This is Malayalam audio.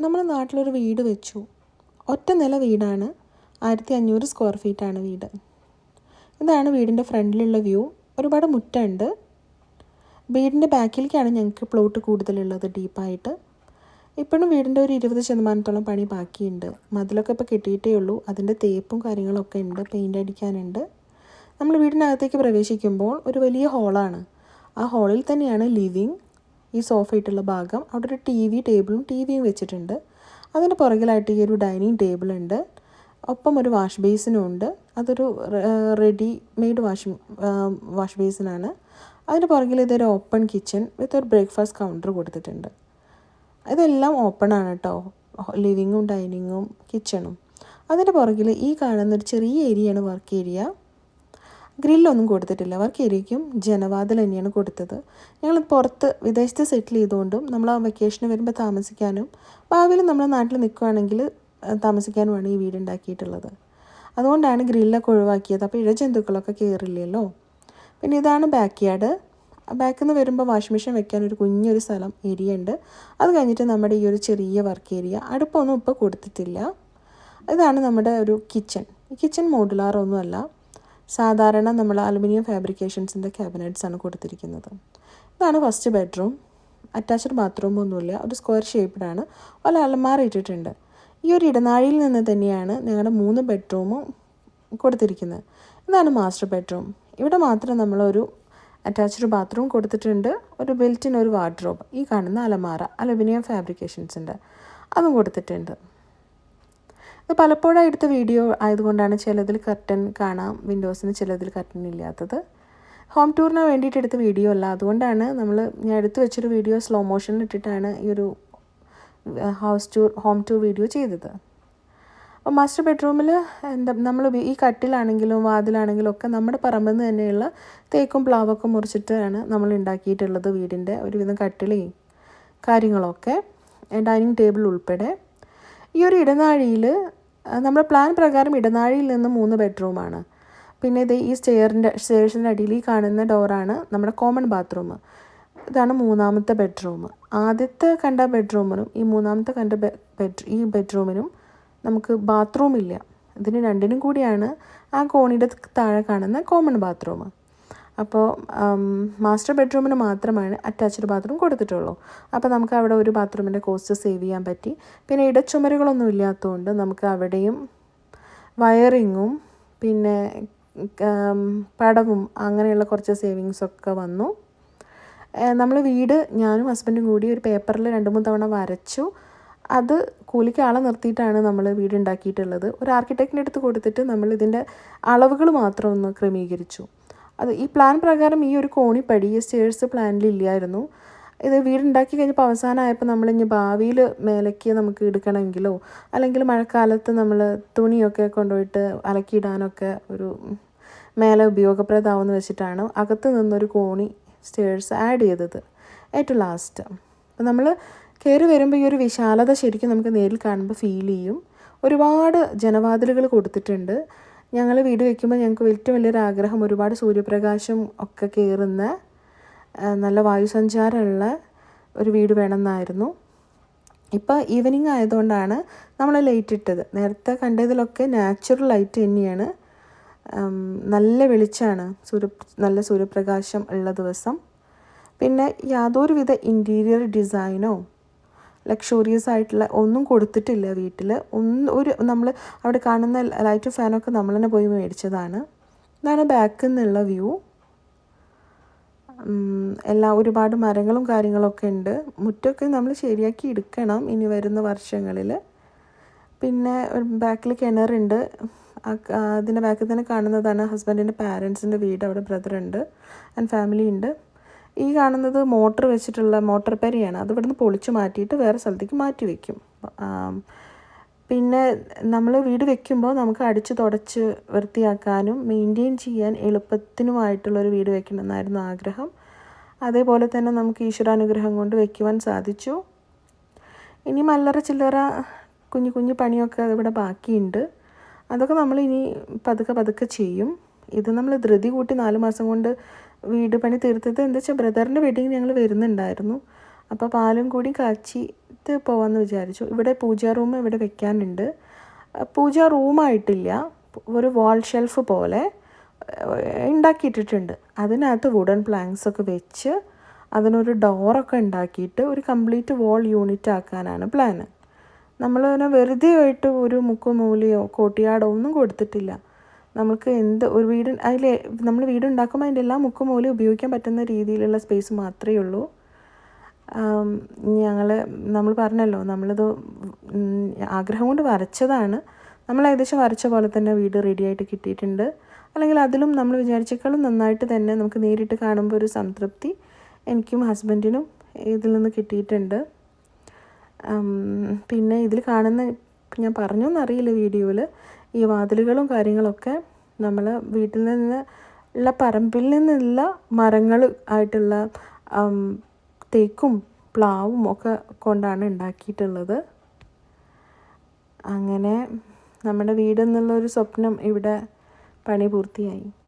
നമ്മുടെ നാട്ടിലൊരു വീട് വെച്ചു. ഒറ്റ നില വീടാണ്. ആയിരത്തി അഞ്ഞൂറ് സ്ക്വയർ ഫീറ്റാണ് വീട്. ഇതാണ് വീടിന്റെ ഫ്രണ്ടിലുള്ള വ്യൂ. ഒരുപാട് മുറ്റമുണ്ട്. വീടിന്റെ ബാക്കിലേക്കാണ് ഞങ്ങൾക്ക് പ്ലോട്ട് കൂടുതലുള്ളത് ഡീപ്പായിട്ട്. ഇപ്പോഴും വീടിന്റെ ഒരു ഇരുപത് ശതമാനത്തോളം പണി ബാക്കിയുണ്ട്. മതിലൊക്കെ ഇപ്പോൾ കിട്ടിയിട്ടേ ഉള്ളൂ. അതിന്റെ തേപ്പും കാര്യങ്ങളൊക്കെ ഉണ്ട്. പെയിന്റ് അടിക്കാനുണ്ട്. നമ്മൾ വീടിനകത്തേക്ക് പ്രവേശിക്കുമ്പോൾ ഒരു വലിയ ഹോളാണ് ആ ഹോളിൽ തന്നെയാണ് ലിവിങ് ഈ സോഫ ഇട്ടുള്ള ഭാഗം. അവിടെ ഒരു ടി വി ടേബിളും ടി വിയും വെച്ചിട്ടുണ്ട്. അതിന് പുറകിലായിട്ട് ഈ ഒരു ഡൈനിങ് ടേബിൾ ഉണ്ട്. ഒപ്പം ഒരു വാഷ് ബേസിനും ഉണ്ട്. അതൊരു റെഡി മെയ്ഡ് വാഷ് വാഷ് ബേസിനാണ് അതിന് പുറകിൽ ഇതൊരു ഓപ്പൺ കിച്ചൺ വിത്ത് ഒരു ബ്രേക്ക്ഫാസ്റ്റ് കൗണ്ടർ കൊടുത്തിട്ടുണ്ട്. ഇതെല്ലാം ഓപ്പൺ ആണ് കേട്ടോ ലിവിങ്ങും ഡൈനിങ്ങും കിച്ചണും അതിന്റെ പുറകിൽ ഈ കാണുന്ന ഒരു ചെറിയ ഏരിയയാണ് വർക്ക് ഏരിയ ഗ്രില്ലൊന്നും കൊടുത്തിട്ടില്ല. അവർക്ക് ഏരിയയ്ക്കും ജനവാതിൽ തന്നെയാണ് കൊടുത്തത്. ഞങ്ങൾ പുറത്ത് വിദേശത്ത് സെറ്റിൽ ചെയ്തുകൊണ്ടും നമ്മൾ ആ വെക്കേഷന് വരുമ്പോൾ താമസിക്കാനും ഭാവിയിൽ നമ്മുടെ നാട്ടിൽ നിൽക്കുകയാണെങ്കിൽ താമസിക്കാനുമാണ് ഈ വീട് ഉണ്ടാക്കിയിട്ടുള്ളത് അതുകൊണ്ടാണ് ഗ്രില്ലൊക്കെ ഒഴിവാക്കിയത്. അപ്പോൾ ഇഴജന്തുക്കളൊക്കെ കയറില്ലല്ലോ പിന്നെ ഇതാണ് ബാക്ക് യാർഡ് ബാക്കിൽ നിന്ന് വരുമ്പോൾ വാഷിംഗ് മെഷീൻ വെക്കാൻ ഒരു കുഞ്ഞൊരു സ്ഥലം ഏരിയ ഉണ്ട് അത് കഴിഞ്ഞിട്ട് നമ്മുടെ ഈ ഒരു ചെറിയ വർക്ക് ഏരിയ അടുപ്പൊന്നും ഇപ്പോൾ കൊടുത്തിട്ടില്ല. ഇതാണ് നമ്മുടെ ഒരു കിച്ചൺ കിച്ചൺ മോഡുലാർ ഒന്നുമല്ല. സാധാരണ നമ്മൾ അലുമിനിയം ഫാബ്രിക്കേഷൻസിന്റെ ആണ് കൊടുത്തിരിക്കുന്നത്. ഇതാണ് ഫസ്റ്റ് ബെഡ്റൂം. അറ്റാച്ച്ഡ് ബാത്റൂം ഒന്നുമില്ല. ഒരു സ്ക്വയർ ഷേപ്പ്ഡാണ്. ഒരു അലമാർ ഇട്ടിട്ടുണ്ട്. ഈ ഒരു ഇടനാഴിയിൽ നിന്ന് തന്നെയാണ് ഞങ്ങളുടെ മൂന്ന് ബെഡ്റൂമും കൊടുത്തിരിക്കുന്നത്. ഇതാണ് മാസ്റ്റർ ബെഡ്റൂം. ഇവിടെ മാത്രം നമ്മളൊരു അറ്റാച്ച്ഡ് ബാത്റൂം കൊടുത്തിട്ടുണ്ട്. ഒരു ബെൽറ്റിൻ ഒരു വാർഡ്രോബ് ഈ കാണുന്ന അലമാറ അലുമിനിയം ഫാബ്രിക്കേഷൻസിന്റെ. അതും കൊടുത്തിട്ടുണ്ട്. ഇത് പലപ്പോഴായി എടുത്ത വീഡിയോ ആയതുകൊണ്ടാണ് ചിലതിൽ കർട്ടൻ കാണാം വിൻഡോസിന് ചിലതിൽ കർട്ടൻ ഇല്ലാത്തത്. ഹോം ടൂറിന് വേണ്ടിയിട്ട് എടുത്ത വീഡിയോ അല്ല. അതുകൊണ്ടാണ് നമ്മൾ ഞാൻ എടുത്തു വെച്ചൊരു വീഡിയോ സ്ലോ മോഷനിൽ ഇട്ടിട്ടാണ് ഈ ഒരു house tour home tour video ചെയ്തത്. അപ്പോൾ മാസ്റ്റർ ബെഡ്റൂമിൽ എന്താ നമ്മൾ ഈ കട്ടിലാണെങ്കിലും വാതിലാണെങ്കിലും ഒക്കെ നമ്മുടെ പറമ്പിൽ നിന്ന് തന്നെയുള്ള തേക്കും പ്ലാവൊക്കെ മുറിച്ചിട്ടാണ് നമ്മൾ ഉണ്ടാക്കിയിട്ടുള്ളത് വീടിന്റെ ഒരുവിധം കട്ടിളേയും കാര്യങ്ങളൊക്കെ. ഡൈനിങ് ടേബിൾ ഉൾപ്പെടെ. ഈ ഒരു ഇടനാഴിയിൽ നമ്മുടെ പ്ലാൻ പ്രകാരം ഇടനാഴിയിൽ നിന്ന് മൂന്ന് ബെഡ്റൂമാണ് പിന്നെ ഇത് ഈ സ്റ്റെയറിന്റെ സ്റ്റെയർസിന്റെ അടിയിൽ ഈ കാണുന്ന ഡോറാണ് നമ്മുടെ കോമൺ ബാത്റൂം ഇതാണ് മൂന്നാമത്തെ ബെഡ്റൂം ആദ്യത്തെ കണ്ട ബെഡ്റൂമിനും ഈ മൂന്നാമത്തെ കണ്ട ബെഡ് ഈ ബെഡ്റൂമിനും നമുക്ക് ബാത്റൂം ഇല്ല. ഇതിന് രണ്ടിനും കൂടിയാണ് ആ കോണിയുടെ താഴെ കാണുന്ന കോമൺ ബാത്റൂം അപ്പോൾ മാസ്റ്റർ ബെഡ്റൂമിന് മാത്രമാണ് അറ്റാച്ച്ഡ് ബാത്റൂം കൊടുത്തിട്ടുള്ളൂ. അപ്പോൾ നമുക്ക് അവിടെ ഒരു ബാത്റൂമിന്റെ കോസ്റ്റ് സേവ് ചെയ്യാൻ പറ്റി. പിന്നെ ഇടച്ചുമരുകളൊന്നും ഇല്ലാത്തതുകൊണ്ട് നമുക്ക് അവിടെയും വയറിങ്ങും പിന്നെ പടവും അങ്ങനെയുള്ള കുറച്ച് സേവിങ്സൊക്കെ വന്നു. നമ്മൾ വീട് ഞാനും ഹസ്ബൻഡും കൂടി ഒരു പേപ്പറിൽ രണ്ട് മൂന്ന് തവണ വരച്ചു. അത് കൂലിക്ക് ആളെ നിർത്തിയിട്ടാണ് നമ്മൾ വീട് ഉണ്ടാക്കിയിട്ടുള്ളത്. ഒരു ആർക്കിടെക്റ്റിന്റെ അടുത്ത് കൊടുത്തിട്ട് നമ്മൾ ഇതിന്റെ അളവുകൾ മാത്രം ഒന്ന് ക്രമീകരിച്ചു. അത് ഈ പ്ലാൻ പ്രകാരം ഈ ഒരു കോണിപ്പടി ഈ സ്റ്റേഴ്സ് പ്ലാനിൽ ഇല്ലായിരുന്നു. ഇത് വീടുണ്ടാക്കി കഴിഞ്ഞപ്പോൾ അവസാനമായപ്പോൾ നമ്മൾ ഇനി ഭാവിയിൽ മേലക്ക് നമുക്ക് എടുക്കണമെങ്കിലോ അല്ലെങ്കിൽ മഴക്കാലത്ത് നമ്മൾ തുണിയൊക്കെ കൊണ്ടുപോയിട്ട് അലക്കിയിടാനൊക്കെ ഒരു മേലെ ഉപയോഗപ്രദമാവെന്ന് വെച്ചിട്ടാണ് അകത്ത് നിന്നൊരു കോണി സ്റ്റേഴ്സ് ആഡ് ചെയ്തത്. ഏറ്റവും ലാസ്റ്റ് അപ്പോൾ നമ്മൾ കയറി വരുമ്പോൾ ഈ ഒരു വിശാലത ശരിക്കും നമുക്ക് നേരിൽ കാണുമ്പോൾ ഫീൽ ചെയ്യും. ഒരുപാട് ജനവാതിലുകൾ കൊടുത്തിട്ടുണ്ട്. ഞങ്ങൾ വീട് വയ്ക്കുമ്പോൾ ഞങ്ങൾക്ക് ഏറ്റവും വലിയൊരു ആഗ്രഹം ഒരുപാട് സൂര്യപ്രകാശം ഒക്കെ കയറുന്ന നല്ല വായുസഞ്ചാരമുള്ള ഒരു വീട് വേണമെന്നായിരുന്നു. ഇപ്പോൾ ഈവനിങ് ആയതുകൊണ്ടാണ് നമ്മൾ ലൈറ്റ് ഇട്ടത്. നേരത്തെ കണ്ടതിലൊക്കെ നാച്ചുറൽ ലൈറ്റ് തന്നെയാണ്. നല്ല വെളിച്ചമാണ്. സൂര്യ നല്ല സൂര്യപ്രകാശം ഉള്ള ദിവസം. പിന്നെ യാതൊരുവിധ ഇന്റീരിയർ ഡിസൈനോ ലക്ഷൂറിയസ് ആയിട്ടുള്ള ഒന്നും കൊടുത്തിട്ടില്ല വീട്ടിൽ ഒന്ന് ഒരു നമ്മൾ അവിടെ കാണുന്ന ലൈറ്റ് ഫാനൊക്കെ നമ്മൾ തന്നെ പോയി മേടിച്ചതാണ്. ഇതാണ് ബാക്കിൽ നിന്നുള്ള വ്യൂ എല്ലാ ഒരുപാട് മരങ്ങളും കാര്യങ്ങളൊക്കെ ഉണ്ട്. മുറ്റമൊക്കെ നമ്മൾ ശരിയാക്കി എടുക്കണം ഇനി വരുന്ന വർഷങ്ങളിൽ പിന്നെ ബാക്കിൽ കിണറുണ്ട്. അതിന്റെ ബാക്കിൽ തന്നെ കാണുന്നതാണ് ഹസ്ബൻഡിന്റെ പാരൻസിന്റെ വീട്. അവിടെ ബ്രദറുണ്ട് ആൻഡ് ഫാമിലി ഉണ്ട്. ഈ കാണുന്നത് മോട്ടർ വെച്ചിട്ടുള്ള മോട്ടർ പെരയാണ്. അത് ഇവിടുന്ന് പൊളിച്ച് മാറ്റിയിട്ട് വേറെ സ്ഥലത്തേക്ക് മാറ്റി വയ്ക്കും പിന്നെ നമ്മൾ വീട് വെക്കുമ്പോൾ നമുക്ക് അടിച്ച് തുടച്ച് വൃത്തിയാക്കാനും മെയിന്റെയിൻ ചെയ്യാൻ എളുപ്പത്തിനുമായിട്ടുള്ളൊരു വീട് വെക്കണമെന്നായിരുന്നു ആഗ്രഹം. അതേപോലെ തന്നെ നമുക്ക് ഈശ്വരാനുഗ്രഹം കൊണ്ട് വയ്ക്കുവാൻ സാധിച്ചു. ഇനി മല്ലറ ചില്ലറ കുഞ്ഞു കുഞ്ഞു പണിയൊക്കെ ഇവിടെ ബാക്കിയുണ്ട്. അതൊക്കെ നമ്മൾ ഇനി പതുക്കെ പതുക്കെ ചെയ്യും. ഇത് നമ്മൾ ധൃതി കൂട്ടി നാല് മാസം കൊണ്ട് വീട് പണി തീർത്തത് എന്താ വെച്ചാൽ ബ്രദറിന്റെ വെഡിങ് ഞങ്ങൾ വരുന്നുണ്ടായിരുന്നു. അപ്പോൾ പാലും കൂടി കാച്ചിട്ട് പോകാമെന്ന് വിചാരിച്ചു. ഇവിടെ പൂജാ റൂം ഇവിടെ വെക്കാനുണ്ട്. പൂജാ റൂമായിട്ടില്ല ഒരു വാൾ ഷെൽഫ് പോലെ ഉണ്ടാക്കിയിട്ടിട്ടുണ്ട്. അതിനകത്ത് വുഡൻ പ്ലാങ്ക്സ് ഒക്കെ വെച്ച് അതിനൊരു ഡോറൊക്കെ ഉണ്ടാക്കിയിട്ട് ഒരു കംപ്ലീറ്റ് വാൾ യൂണിറ്റ് ആക്കാനാണ് പ്ലാന് നമ്മൾ പിന്നെ വെറുതെ ആയിട്ട് ഒരു മുക്കുമൂലിയോ കോട്ടിയാടോ ഒന്നും കൊടുത്തിട്ടില്ല. നമുക്ക് എന്ത് ഒരു വീട് അതിൽ നമ്മൾ വീടുണ്ടാക്കുമ്പോൾ അതിന്റെ എല്ലാ മുക്കും മൂലം ഉപയോഗിക്കാൻ പറ്റുന്ന രീതിയിലുള്ള സ്പേസ് മാത്രമേ ഉള്ളൂ. ഞങ്ങൾ നമ്മൾ പറഞ്ഞല്ലോ നമ്മളിത് ആഗ്രഹം കൊണ്ട് വരച്ചതാണ്. നമ്മൾ ഏകദേശം വരച്ച പോലെ തന്നെ വീട് റെഡി ആയിട്ട് കിട്ടിയിട്ടുണ്ട്. അല്ലെങ്കിൽ അതിലും നമ്മൾ വിചാരിച്ചേക്കാളും നന്നായിട്ട് തന്നെ നമുക്ക് നേരിട്ട് കാണുമ്പോൾ ഒരു സംതൃപ്തി എനിക്കും ഹസ്ബൻഡിനും ഇതിൽ നിന്ന് കിട്ടിയിട്ടുണ്ട്. പിന്നെ ഇതിൽ കാണുന്ന ഞാൻ പറഞ്ഞോന്നറിയില്ല വീഡിയോയിൽ ഈ വാതിലുകളും കാര്യങ്ങളൊക്കെ നമ്മൾ വീട്ടിൽ നിന്ന് ഉള്ള പറമ്പിൽ നിന്നുള്ള മരങ്ങൾ ആയിട്ടുള്ള തേക്കും പ്ലാവും ഒക്കെ കൊണ്ടാണ് ഉണ്ടാക്കിയിട്ടുള്ളത്. അങ്ങനെ നമ്മുടെ വീടെന്നുള്ളൊരു സ്വപ്നം ഇവിടെ പണി പൂർത്തിയായി.